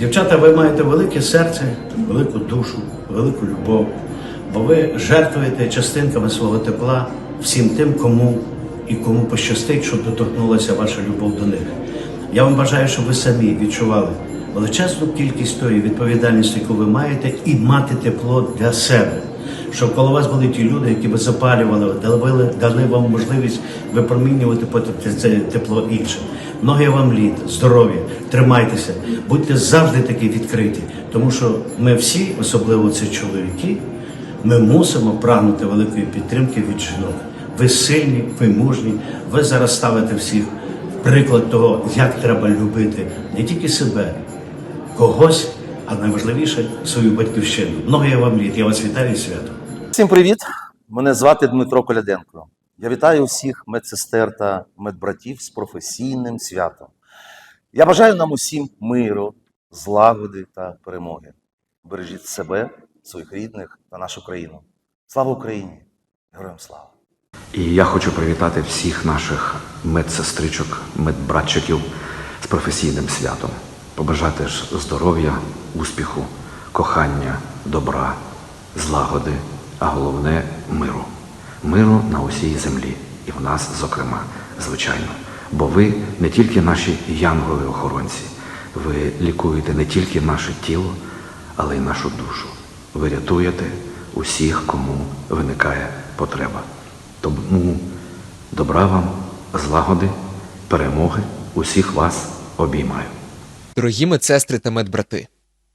Дівчата, ви маєте велике серце, велику душу, велику любов, бо ви жертвуєте частинками свого тепла всім тим, кому і кому пощастить, щоб доторкнулася ваша любов до них. Я вам бажаю, щоб ви самі відчували величезну кількість тої відповідальності, яку ви маєте, і мати тепло для себе. Щоб коло вас були ті люди, які ви запалювали, дали вам можливість випромінювати потім це тепло іншим. Ноги вам літ, здоров'я, тримайтеся, будьте завжди такі відкриті, тому що ми всі, особливо це чоловіки, ми мусимо прагнути великої підтримки від жінок. Ви сильні, ви мужні, ви зараз ставите всіх приклад того, як треба любити не тільки себе, когось, а найважливіше свою батьківщину. Много вам літ, я вас вітаю і свято. Всім привіт! Мене звати Дмитро Коляденко. Я вітаю всіх медсестер та медбратів з професійним святом. Я бажаю нам усім миру, злагоди та перемоги. Бережіть себе, своїх рідних та нашу країну. Слава Україні! Героям слава! І я хочу привітати всіх наших медсестричок, медбратчиків з професійним святом. Побажати ж здоров'я, успіху, кохання, добра, злагоди, а головне миру. Миру на усій землі, і в нас, зокрема, звичайно. Бо ви не тільки наші янголи-охоронці, ви лікуєте не тільки наше тіло, але й нашу душу. Ви рятуєте усіх, кому виникає потреба. Тому добра вам, злагоди, перемоги, усіх вас обіймаю. Дорогі медсестри та медбрати,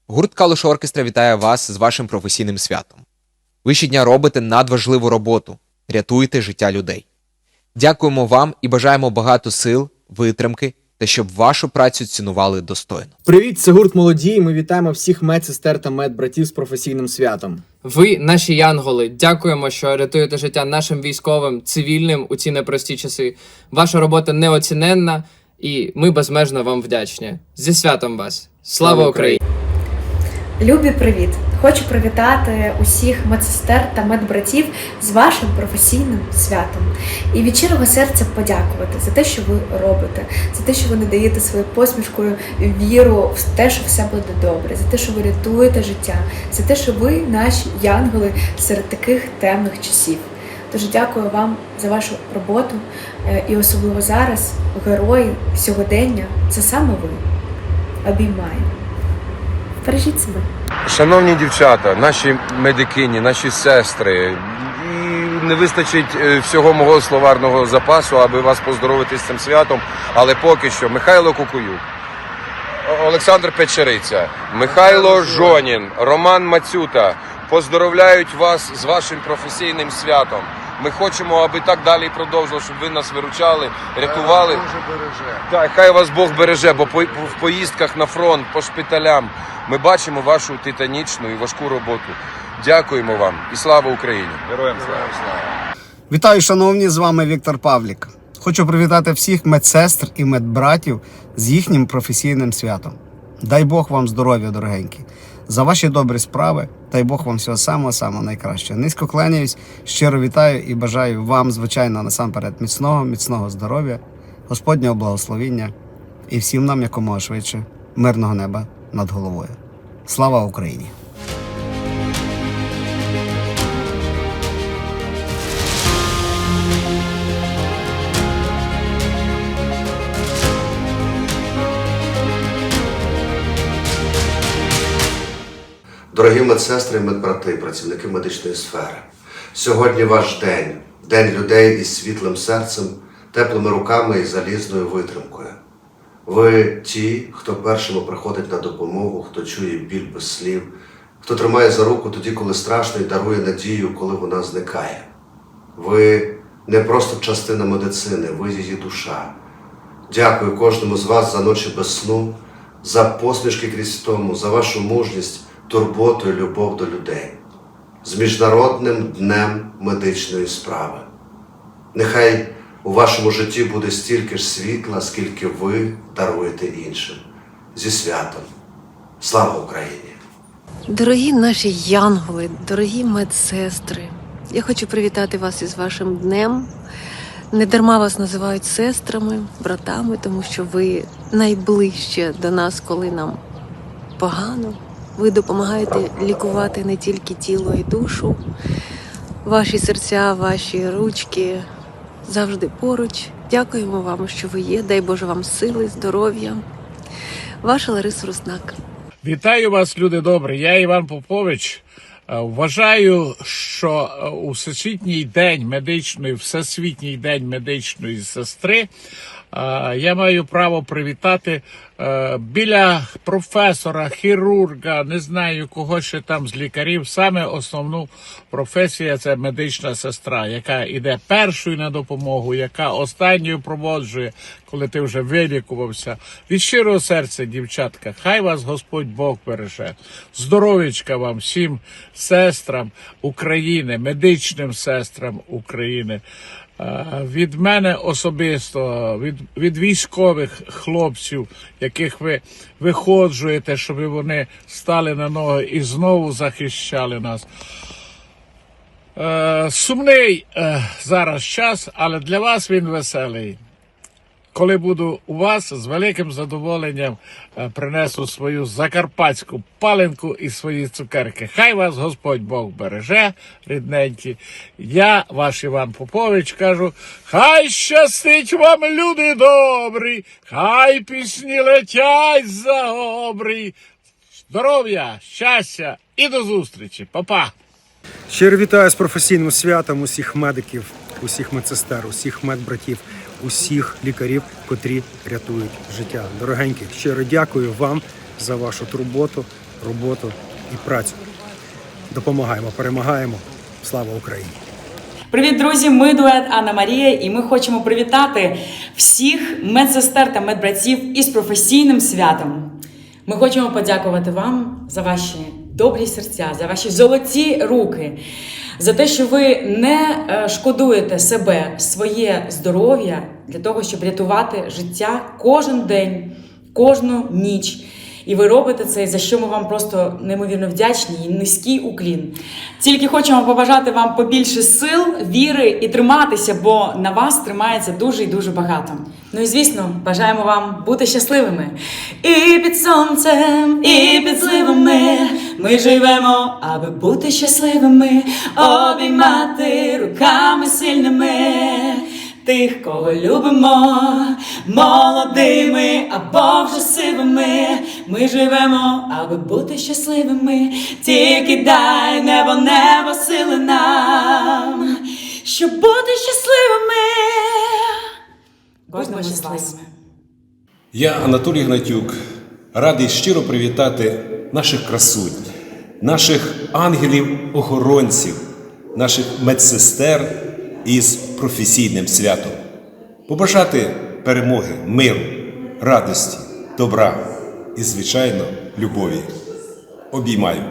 гурт Калуш Оркестра вітає вас з вашим професійним святом. Ви щодня робите надважливу роботу, рятуєте життя людей. Дякуємо вам і бажаємо багато сил, витримки та щоб вашу працю цінували достойно. Привіт, це гурт молоді. і Ми вітаємо всіх медсестер та медбратів з професійним святом. Ви, наші янголи, дякуємо, що рятуєте життя нашим військовим, цивільним у ці непрості часи. Ваша робота неоціненна, і ми безмежно вам вдячні. Зі святом вас! Слава Україні! Любі, привіт! Хочу привітати усіх медсестер та медбратів з вашим професійним святом і від щирого серця подякувати за те, що ви робите, за те, що ви надаєте своєю посмішкою віру в те, що все буде добре, за те, що ви рятуєте життя, за те, що ви наші янголи серед таких темних часів. Дуже дякую вам за вашу роботу е, і особливо зараз, герої сьогодення, це саме ви. Обіймаю. Бережіть себе. Шановні дівчата, наші медикині, наші сестри, не вистачить е, всього мого словарного запасу, аби вас поздоровити з цим святом. Але поки що Михайло Кукуюк, Олександр Печериця, Михайло Жонін, Роман Мацюта поздоровляють вас з вашим професійним святом. Ми хочемо, аби так далі продовжило, щоб ви нас виручали, рятували. Так, хай вас Бог береже, бо по, в поїздках на фронт, по шпиталям ми бачимо вашу титанічну і важку роботу. Дякуємо вам і слава Україні! Героям слава! Вітаю, шановні! З вами Віктор Павлік. Хочу привітати всіх медсестр і медбратів з їхнім професійним святом. Дай Бог вам здоров'я, дорогенькі, за ваші добрі справи. Дай Бог вам всього самого самого найкращого. Низько кланяюсь, щиро вітаю і бажаю вам, звичайно, насамперед міцного, міцного здоров'я, Господнього благословіння і всім нам якомога швидше мирного неба над головою. Слава Україні! Дорогі медсестри медбрати, працівники медичної сфери, сьогодні ваш день, день людей із світлим серцем, теплими руками і залізною витримкою. Ви ті, хто першими приходить на допомогу, хто чує біль без слів, хто тримає за руку тоді, коли страшно, і дарує надію, коли вона зникає. Ви не просто частина медицини, ви її душа. Дякую кожному з вас за ночі без сну, за посмішки крізь тому, за вашу мужність, турботу і любов до людей. З Міжнародним днем медичної справи. Нехай у вашому житті буде стільки ж світла, скільки ви даруєте іншим. Зі святом. Слава Україні! Дорогі наші янголи, дорогі медсестри, я хочу привітати вас із вашим днем. Не дарма вас називають сестрами, братами, тому що ви найближче до нас, коли нам погано. Ви допомагаєте лікувати не тільки тіло і душу. Ваші серця, ваші ручки завжди поруч. Дякуємо вам, що ви є. Дай Боже вам сили, здоров'я. Ваша Лариса Руснак. Вітаю вас, люди добрі. Я Іван Попович. Е, Вважаю, що е, у всесвітній день медичної, всесвітній день медичної сестри я маю право привітати е, біля професора, хірурга, не знаю кого ще там з лікарів. Саме основну професія це медична сестра, яка йде першою на допомогу, яка останньою проводжує, коли ти вже вилікувався. Від щирого серця, дівчатка, хай вас Господь Бог береже. Здоров'ячка вам всім сестрам України, медичним сестрам України. Е, Від мене особисто, від, від військових хлопців, яких ви виходжуєте, щоб вони стали на ноги і знову захищали нас. Е, сумний е, зараз час, але для вас він веселий. Коли буду у вас, з великим задоволенням е, принесу свою закарпатську паленку і свої цукерки. Хай вас Господь Бог береже, рідненькі. Я, ваш Іван Попович, кажу, хай щастить вам, люди добрі, хай пісні летять за обрій. Здоров'я, щастя і до зустрічі. Па-па! Щиро вітаю з професійним святом усіх медиків, усіх медсестер, усіх медбратів, усіх лікарів, котрі рятують життя. Дорогенькі, щиро дякую вам за вашу турботу, роботу і працю. Допомагаємо, перемагаємо. Слава Україні! Привіт, друзі! Ми дует Анна Марія, і ми хочемо привітати всіх медсестер та медбратів із професійним святом. Ми хочемо подякувати вам за ваші добрі серця, за ваші золоті руки, за те, що ви не е, шкодуєте себе, своє здоров'я для того, щоб рятувати життя кожен день, кожну ніч. І ви робите це, за що ми вам просто неймовірно вдячні і низький уклін. Тільки хочемо побажати вам побільше сил, віри і триматися, бо на вас тримається дуже і дуже багато. Ну і звісно, бажаємо вам бути щасливими. І під сонцем, і під зливами ми живемо, аби бути щасливими, обіймати руками сильними тих, кого любимо, молодими або вже сивими. Ми живемо, аби бути щасливими. Тільки дай небо, небо сили нам, щоб бути щасливими. Будьмо щасливими. Я Анатолій Гнатюк, радий щиро привітати наших красунь, наших ангелів-охоронців, наших медсестер із професійним святом. Побажати перемоги, миру, радості, добра і, звичайно, любові. Обіймаю.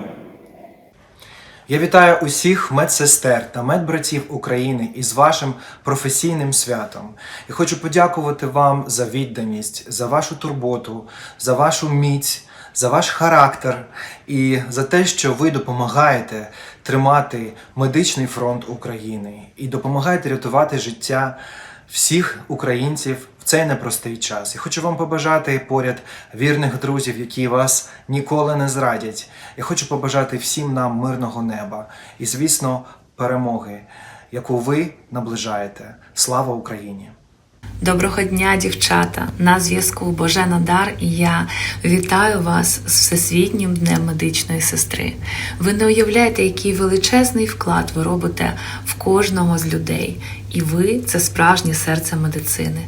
Я вітаю усіх медсестер та медбратів України із вашим професійним святом. І хочу подякувати вам за відданість, за вашу турботу, за вашу міць, за ваш характер і за те, що ви допомагаєте тримати медичний фронт України і допомагаєте рятувати життя всіх українців в цей непростий час. І хочу вам побажати поряд вірних друзів, які вас ніколи не зрадять. Я хочу побажати всім нам мирного неба і, звісно, перемоги, яку ви наближаєте. Слава Україні! Доброго дня, дівчата! На зв'язку Божена Дар і я вітаю вас з Всесвітнім днем медичної сестри. Ви не уявляєте, який величезний вклад ви робите в кожного з людей, і ви це справжнє серце медицини.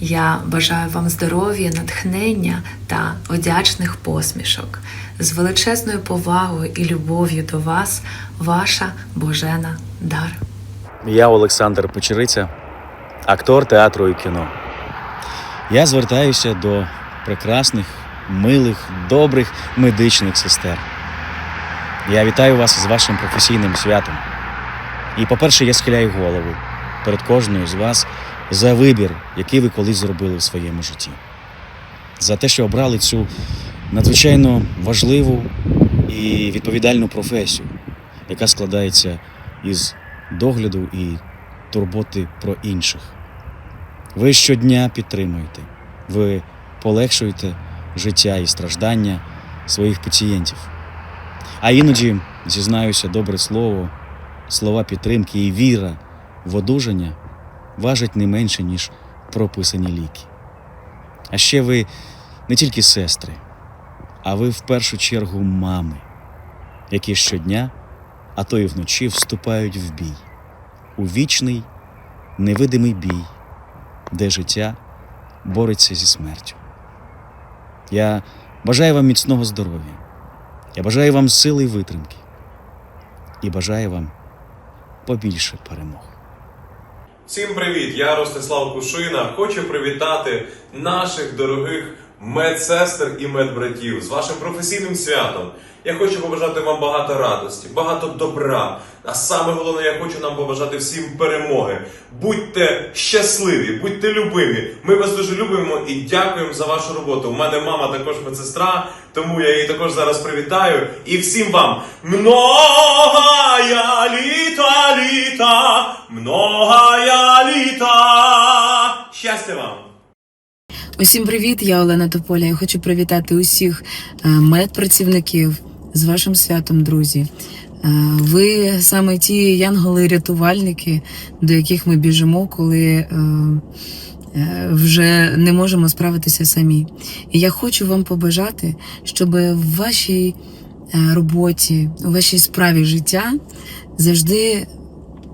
Я бажаю вам здоров'я, натхнення та вдячних посмішок. З величезною повагою і любов'ю до вас, ваша Божена Дар. Я Олександр Печериця, актор театру і кіно. Я звертаюся до прекрасних, милих, добрих медичних сестер. Я вітаю вас з вашим професійним святом. І, по-перше, я схиляю голову перед кожною з вас за вибір, який ви колись зробили в своєму житті. За те, що обрали цю надзвичайно важливу і відповідальну професію, яка складається із догляду і турботи про інших. Ви щодня підтримуєте, ви полегшуєте життя і страждання своїх пацієнтів. А іноді, зізнаюся, добре слово, слова підтримки і віра в одужання важать не менше, ніж прописані ліки. А ще ви не тільки сестри, а ви в першу чергу мами, які щодня, а то і вночі вступають в бій, у вічний невидимий бій, де життя бореться зі смертю. Я бажаю вам міцного здоров'я. Я бажаю вам сили і витримки. І бажаю вам побільше перемог. Всім привіт! Я Ростислав Кушина. Хочу привітати наших дорогих медсестер і медбратів з вашим професійним святом. Я хочу побажати вам багато радості, багато добра. А саме головне, я хочу нам побажати всім перемоги. Будьте щасливі, будьте любимі. Ми вас дуже любимо і дякуємо за вашу роботу. У мене мама також медсестра, тому я її також зараз привітаю. І всім вам многая літа, літа, многая літа. Щастя вам! Усім привіт, я Олена Тополя. Я хочу привітати усіх е, медпрацівників з вашим святом, друзі. Е, Ви саме ті янголи-рятувальники, до яких ми біжимо, коли е, вже не можемо справитися самі. І я хочу вам побажати, щоб в вашій роботі, у вашій справі життя завжди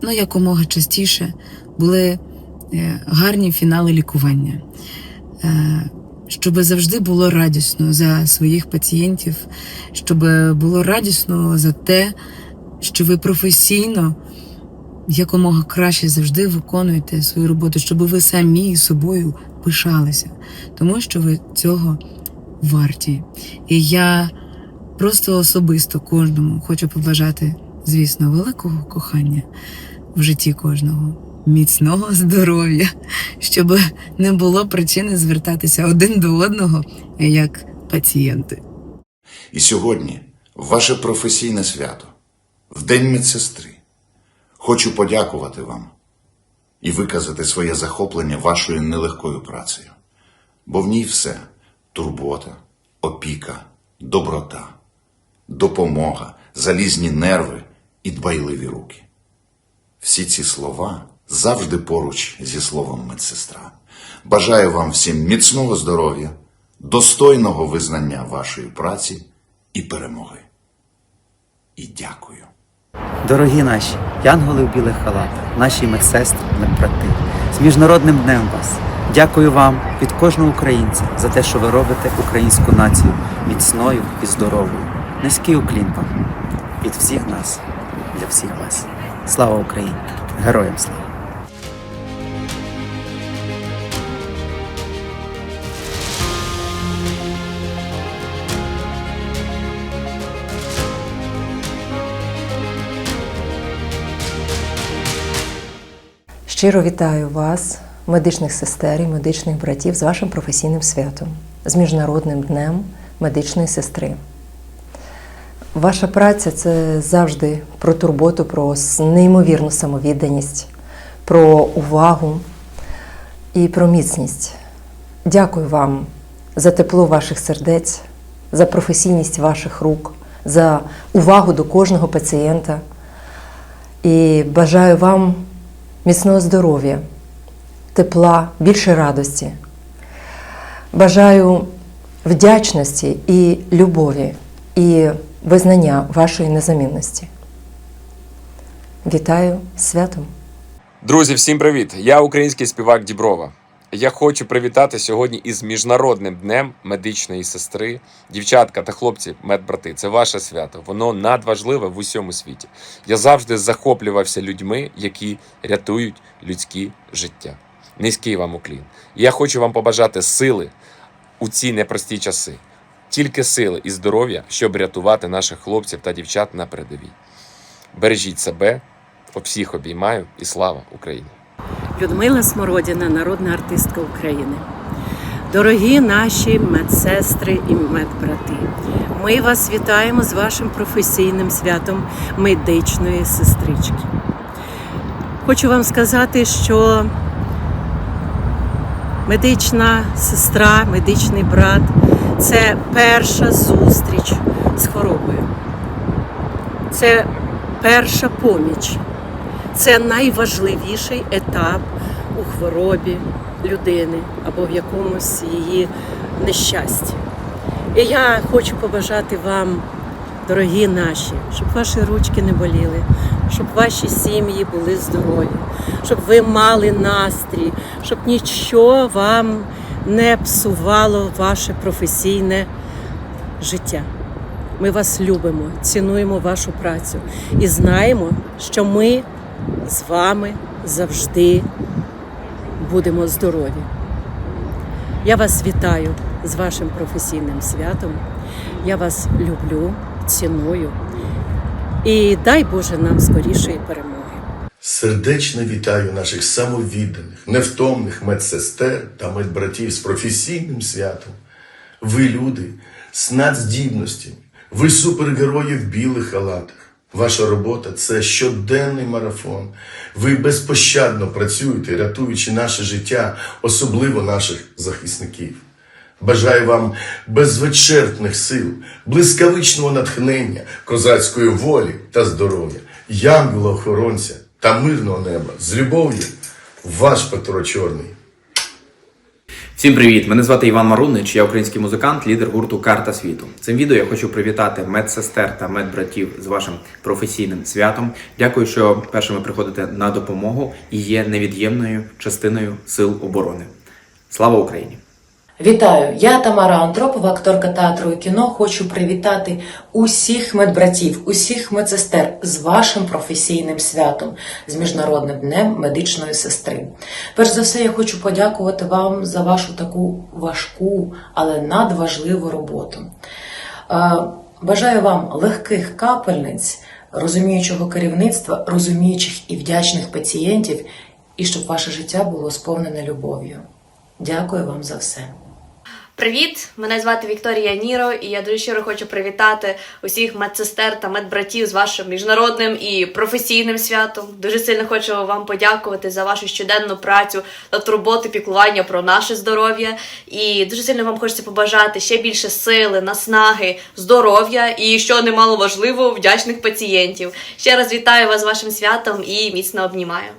ну, якомога частіше були гарні фінали лікування. Е, Щоб завжди було радісно за своїх пацієнтів, щоб було радісно за те, що ви професійно якомога краще завжди виконуєте свою роботу, щоб ви самі собою пишалися, тому що ви цього варті. І я просто особисто кожному хочу побажати, звісно, великого кохання в житті кожного, міцного здоров'я, щоб не було причини звертатися один до одного як пацієнти. І сьогодні, ваше професійне свято, в День медсестри, хочу подякувати вам і виказати своє захоплення вашою нелегкою працею, бо в ній все турбота, опіка, доброта, допомога, залізні нерви і дбайливі руки. Всі ці слова завжди поруч зі словом медсестра. Бажаю вам всім міцного здоров'я, достойного визнання вашої праці і перемоги. І дякую. Дорогі наші янголи в білих халатах, наші медсестри, медбрати, з міжнародним днем вас. Дякую вам від кожного українця за те, що ви робите українську націю міцною і здоровою. Низький уклін вам від всіх нас, для всіх вас. Слава Україні! Героям слава! Щиро вітаю вас, медичних сестер і медичних братів, з вашим професійним святом, з Міжнародним днем медичної сестри. Ваша праця це завжди про турботу, про неймовірну самовідданість, про увагу і про міцність. Дякую вам за тепло ваших сердець, за професійність ваших рук, за увагу до кожного пацієнта. І бажаю вам міцного здоров'я, тепла, більше радості. Бажаю вдячності і любові, і визнання вашої незамінності. Вітаю святом! Друзі, всім привіт! Я український співак Діброва. Я хочу привітати сьогодні із Міжнародним днем медичної сестри. Дівчатка та хлопці, медбрати, це ваше свято. Воно надважливе в усьому світі. Я завжди захоплювався людьми, які рятують людські життя. Низький вам уклін. Я хочу вам побажати сили у ці непрості часи. Тільки сили і здоров'я, щоб рятувати наших хлопців та дівчат на передовій. Бережіть себе, всіх обіймаю і слава Україні! Людмила Смородіна, народна артистка України. Дорогі наші медсестри і медбрати, ми вас вітаємо з вашим професійним святом медичної сестрички. Хочу вам сказати, що медична сестра, медичний брат це перша зустріч з хворобою. Це перша поміч. Це найважливіший етап у хворобі людини або в якомусь її нещасті. І я хочу побажати вам, дорогі наші, щоб ваші ручки не боліли, щоб ваші сім'ї були здорові, щоб ви мали настрій, щоб нічого вам не псувало ваше професійне життя. Ми вас любимо, цінуємо вашу працю і знаємо, що ми з вами завжди будемо здорові. Я вас вітаю з вашим професійним святом. Я вас люблю, ціную і дай Боже нам скорішої перемоги. Сердечно вітаю наших самовідданих, невтомних медсестер та медбратів з професійним святом. Ви люди з надздібностями, ви супергерої в білих халатах. Ваша робота це щоденний марафон. Ви безпощадно працюєте, рятуючи наше життя, особливо наших захисників. Бажаю вам безвичерпних сил, блискавичного натхнення, козацької волі та здоров'я, янгола-охоронця та мирного неба. З любов'ю, ваш Петро Чорний. Всім привіт! Мене звати Іван Марунич, я український музикант, лідер гурту Карта світу. Цим відео я хочу привітати медсестер та медбратів з вашим професійним святом. Дякую, що першими приходите на допомогу і є невід'ємною частиною сил оборони. Слава Україні! Вітаю! Я Тамара Антропова, акторка театру і кіно. Хочу привітати усіх медбратів, усіх медсестер з вашим професійним святом, з Міжнародним днем медичної сестри. Перш за все, я хочу подякувати вам за вашу таку важку, але надважливу роботу. Бажаю вам легких капельниць, розуміючого керівництва, розуміючих і вдячних пацієнтів, і щоб ваше життя було сповнене любов'ю. Дякую вам за все. Привіт! Мене звати Вікторія Ніро, і я дуже щиро хочу привітати усіх медсестер та медбратів з вашим міжнародним і професійним святом. Дуже сильно хочу вам подякувати за вашу щоденну працю та турботу, піклування про наше здоров'я. І дуже сильно вам хочеться побажати ще більше сили, наснаги, здоров'я і, що немало важливо, вдячних пацієнтів. Ще раз вітаю вас з вашим святом і міцно обнімаю.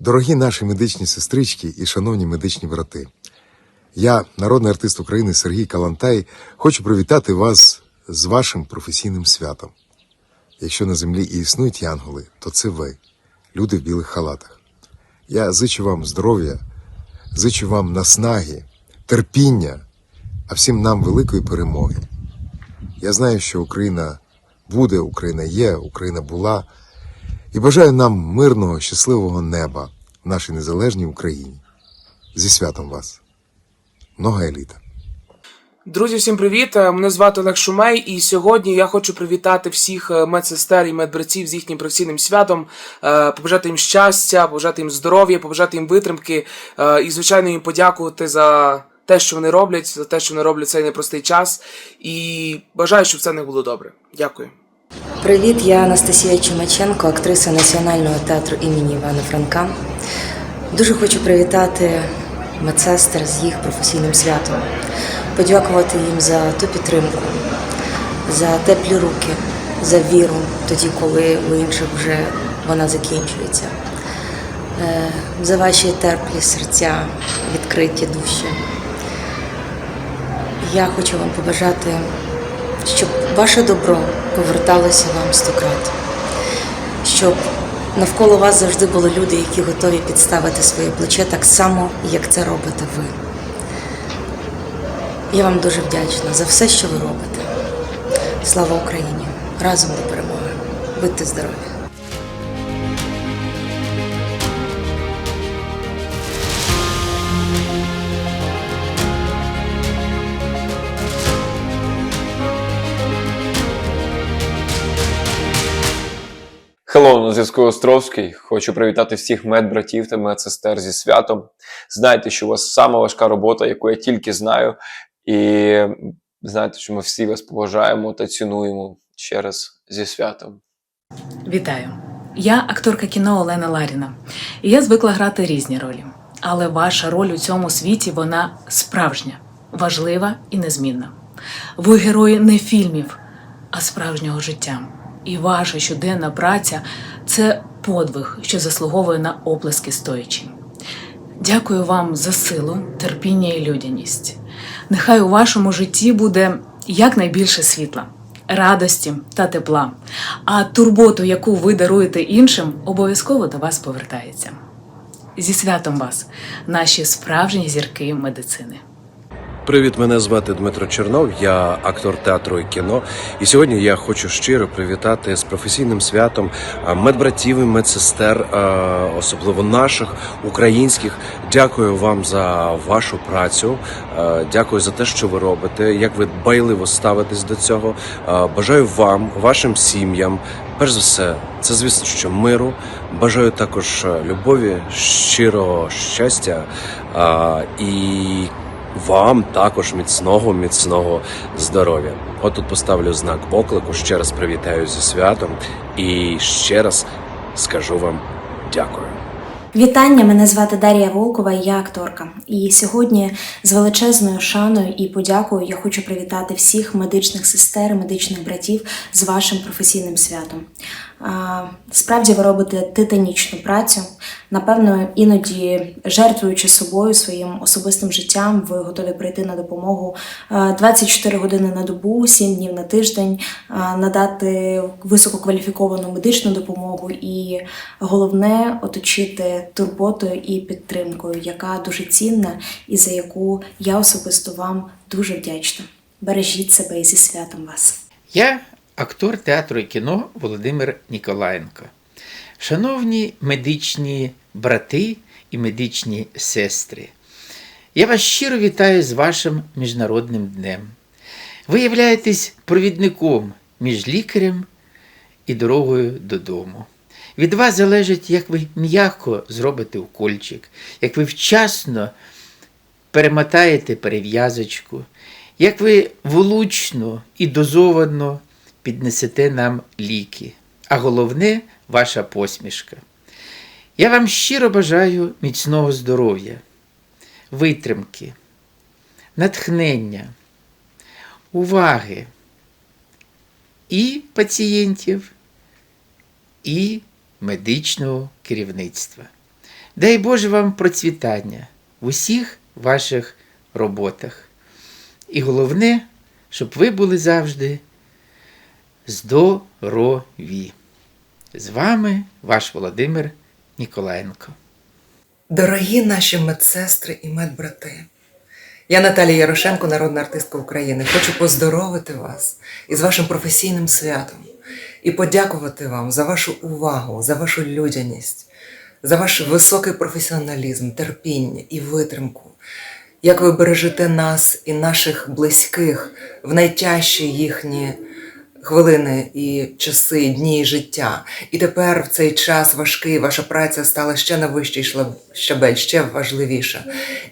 Дорогі наші медичні сестрички і шановні медичні брати, я, народний артист України Сергій Калантай, хочу привітати вас з вашим професійним святом. Якщо на землі і існують янголи, то це ви, люди в білих халатах. Я зичу вам здоров'я, зичу вам наснаги, терпіння, а всім нам великої перемоги. Я знаю, що Україна буде, Україна є, Україна була. І бажаю нам мирного, щасливого неба в нашій незалежній Україні. Зі святом вас! Много еліта! Друзі, всім привіт! Е, Мене звати Олег Шумей, і сьогодні я хочу привітати всіх е, медсестер і медбратців з їхнім професійним святом, е, побажати їм щастя, побажати їм здоров'я, побажати їм витримки і, звичайно, їм подякувати за те, що вони роблять, за те, що вони роблять цей непростий час. І бажаю, щоб все в них було добре. Дякую. Привіт, я Анастасія Чумаченко, актриса Національного театру імені Івана Франка. Дуже хочу привітати медсестер з їх професійним святом, подякувати їм за ту підтримку, за теплі руки, за віру тоді, коли у інших вже вона закінчується, Е, за ваші теплі серця, відкриті душі. Я хочу вам побажати щоб ваше добро поверталося вам сто крат, щоб навколо вас завжди були люди, які готові підставити своє плече так само, як це робите ви. Я вам дуже вдячна за все, що ви робите. Слава Україні! Разом до перемоги! Будьте здорові! Хеллоу, на зв'язку Островський. Хочу привітати всіх медбратів та медсестер зі святом. Знайте, що у вас сама важка робота, яку я тільки знаю. І знайте, що ми всі вас поважаємо та цінуємо ще раз зі святом. Вітаю! Я акторка кіно Олена Ларіна, і я звикла грати різні ролі. Але ваша роль у цьому світі вона справжня, важлива і незмінна. Ви герої не фільмів, а справжнього життя. І ваша щоденна праця це подвиг, що заслуговує на оплески стоячи. Дякую вам за силу, терпіння і людяність. Нехай у вашому житті буде якнайбільше світла, радості та тепла, а турботу, яку ви даруєте іншим, обов'язково до вас повертається. Зі святом вас, наші справжні зірки медицини. Привіт, мене звати Дмитро Чернов, я актор театру і кіно. І сьогодні я хочу щиро привітати з професійним святом медбратів і медсестер, особливо наших українських. Дякую вам за вашу працю. Дякую за те, що ви робите, як ви дбайливо ставитесь до цього. Бажаю вам, вашим сім'ям. Перш за все, це звісно, що миру. Бажаю також любові, щирого щастя і вам також міцного, міцного здоров'я. От тут поставлю знак оклику. Ще раз привітаю зі святом і ще раз скажу вам дякую. Вітання, мене звати Дар'я Волкова, я акторка. І сьогодні з величезною шаною і подякою я хочу привітати всіх медичних сестер, медичних братів з вашим професійним святом. Справді ви робите титанічну працю. Напевно, іноді жертвуючи собою своїм особистим життям, ви готові прийти на допомогу а, 24 години на добу, 7 днів на тиждень, надати висококваліфіковану медичну допомогу і головне оточити турботою і підтримкою, яка дуже цінна і за яку я особисто вам дуже вдячна. Бережіть себе і зі святом вас. Я актор театру і кіно Володимир Ніколаєнко. Шановні медичні брати і медичні сестри, я вас щиро вітаю з вашим міжнародним днем. Ви являєтесь провідником між лікарем і дорогою додому. Від вас залежить, як ви м'яко зробите укольчик, як ви вчасно перемотаєте перев'язочку, як ви влучно і дозовано піднесете нам ліки, а головне ваша посмішка. Я вам щиро бажаю міцного здоров'я, витримки, натхнення, уваги і пацієнтів, і медичного керівництва. Дай Боже вам процвітання в усіх ваших роботах. І головне, щоб ви були завжди здорові. З вами ваш Володимир Ніколаєнко. Дорогі наші медсестри і медбрати, я Наталія Ярошенко, народна артистка України. Хочу поздоровити вас із вашим професійним святом і подякувати вам за вашу увагу, за вашу людяність, за ваш високий професіоналізм, терпіння і витримку. Як ви бережете нас і наших близьких в найтяжчі їхні хвилини і часи, дні життя. І тепер в цей час важкий ваша праця стала ще на вищий щабель, ще важливіша.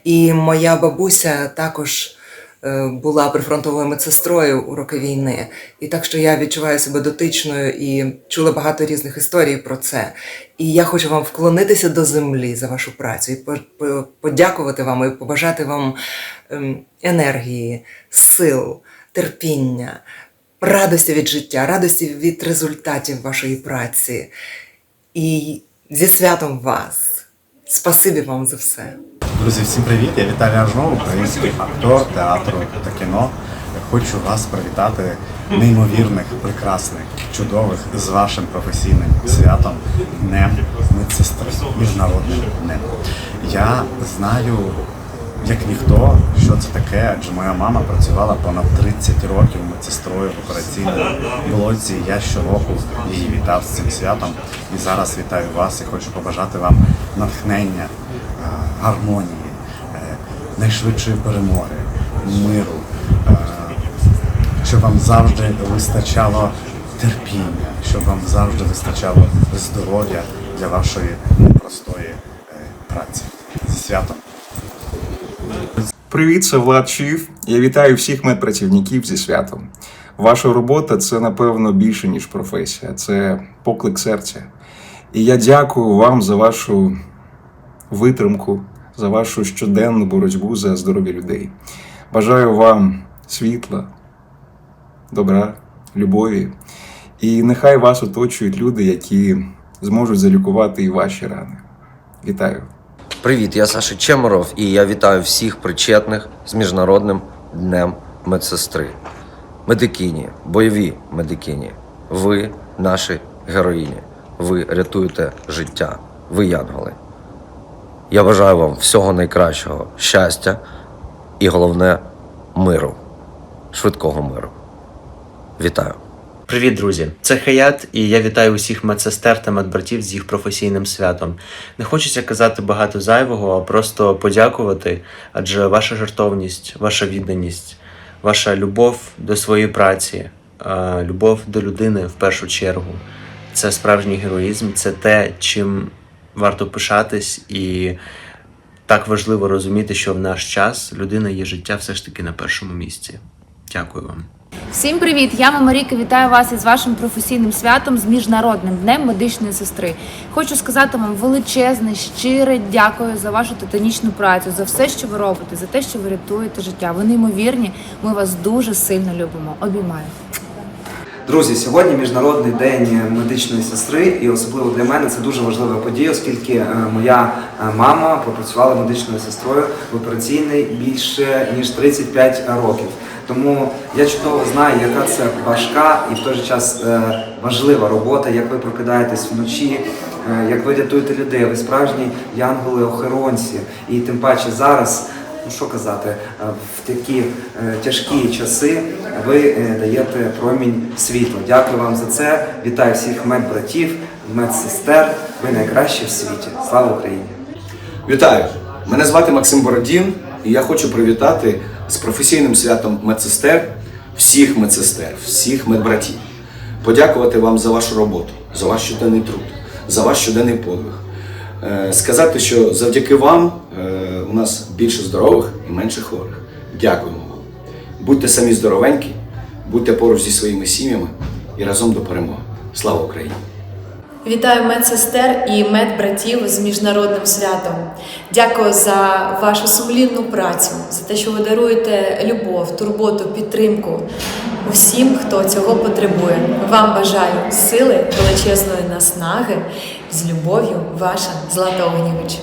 І моя бабуся також е, була прифронтовою медсестрою у роки війни. І так що я відчуваю себе дотичною і чула багато різних історій про це. І я хочу вам вклонитися до землі за вашу працю і по- по- подякувати вам і побажати вам ем, енергії, сил, терпіння, радості від життя, радості від результатів вашої праці. І зі святом вас. Спасибі вам за все. Друзі, всім привіт! Я Віталій Ажнов, український актор театру та кіно. Хочу вас привітати неймовірних, прекрасних, чудових з вашим професійним святом Днем медсестри, міжнародним днем. Я знаю, як ніхто, що це таке, адже моя мама працювала понад 30 років медсестрою в операційному блоці. Я щороку її вітав з цим святом. І зараз вітаю вас і хочу побажати вам натхнення, е, гармонії, е, найшвидшої перемоги, миру, е, щоб вам завжди вистачало терпіння, щоб вам завжди вистачало здоров'я для вашої простої е, праці. Зі святом! Привіт, це Влад Чів. Я вітаю всіх медпрацівників зі святом. Ваша робота це, напевно, більше, ніж професія, це поклик серця. І я дякую вам за вашу витримку, за вашу щоденну боротьбу за здоров'я людей. Бажаю вам світла, добра, любові. І нехай вас оточують люди, які зможуть залікувати і ваші рани. Вітаю! Привіт, я Саша Чемеров, і я вітаю всіх причетних з Міжнародним днем медсестри. Медикині, бойові медикині. Ви наші героїні. Ви рятуєте життя. Ви янголи. Я бажаю вам всього найкращого, щастя і головне миру, швидкого миру. Вітаю! Привіт, друзі! Це Хаят, і я вітаю усіх медсестер та медбратів з їх професійним святом. Не хочеться казати багато зайвого, а просто подякувати, адже ваша жертовність, ваша відданість, ваша любов до своєї праці, любов до людини в першу чергу. Це справжній героїзм, це те, чим варто пишатись, і так важливо розуміти, що в наш час людина є життя все ж таки на першому місці. Дякую вам. Всім привіт! Я Мамаріка, вітаю вас із вашим професійним святом з міжнародним днем медичної сестри. Хочу сказати вам величезне, щире дякую за вашу титанічну працю, за все, що ви робите, за те, що ви рятуєте життя. Ви неймовірні. Ми вас дуже сильно любимо. Обіймаю. Друзі, сьогодні міжнародний день медичної сестри, і особливо для мене це дуже важлива подія, оскільки е, моя е, мама пропрацювала медичною сестрою в операційній більше ніж 35 років. Тому я чудово знаю, яка це важка і в той же час е, важлива робота, як ви прокидаєтесь вночі, як ви рятуєте людей. Ви справжні янголи-охоронці. І тим паче зараз. Ну що казати, е, в такі е, тяжкі часи ви е, даєте промінь світла. Дякую вам за це. Вітаю всіх медбратів, медсестер. Ви найкращі в світі. Слава Україні! Вітаю! Мене звати Максим Бородін, і я хочу привітати з професійним святом медсестер, всіх медсестер, всіх медбратів. Подякувати вам за вашу роботу, за ваш щоденний труд, за ваш щоденний подвиг. Е, Сказати, що завдяки вам е, у нас більше здорових і менше хворих. Дякуємо вам. Будьте самі здоровенькі, будьте поруч зі своїми сім'ями і разом до перемоги. Слава Україні! Вітаю медсестер і медбратів з міжнародним святом. Дякую за вашу сумлінну працю, за те, що ви даруєте любов, турботу, підтримку усім, хто цього потребує. Вам бажаю сили, величезної наснаги з любов'ю, ваша Злата Огнєвич.